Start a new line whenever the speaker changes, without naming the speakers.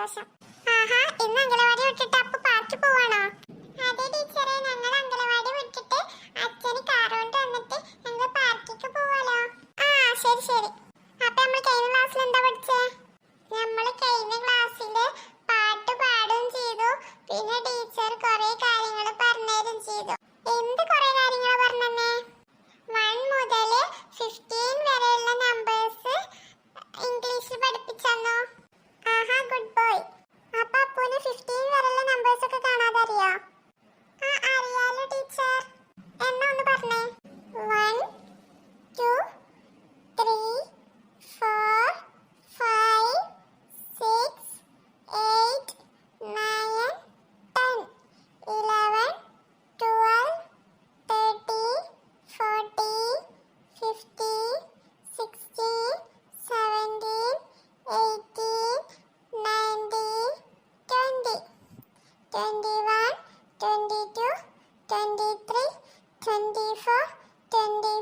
സന്തോഷം. ആഹാ ഇന്ന് അംഗനവാടി വിട്ടിട്ട് അപ്പൊ പാർട്ടി പോവാണോ? അതെ ടീച്ചറെ ഞങ്ങൾ അംഗനവാടി വിട്ടിട്ട് അച്ഛന് കാറുകൊണ്ട് വന്നിട്ട് ഞങ്ങൾ പാർക്കിക്ക് പോവാലോ. ആ ശരി ശരി. അപ്പൊ നമ്മൾ 21, 22, 23, 24, 25.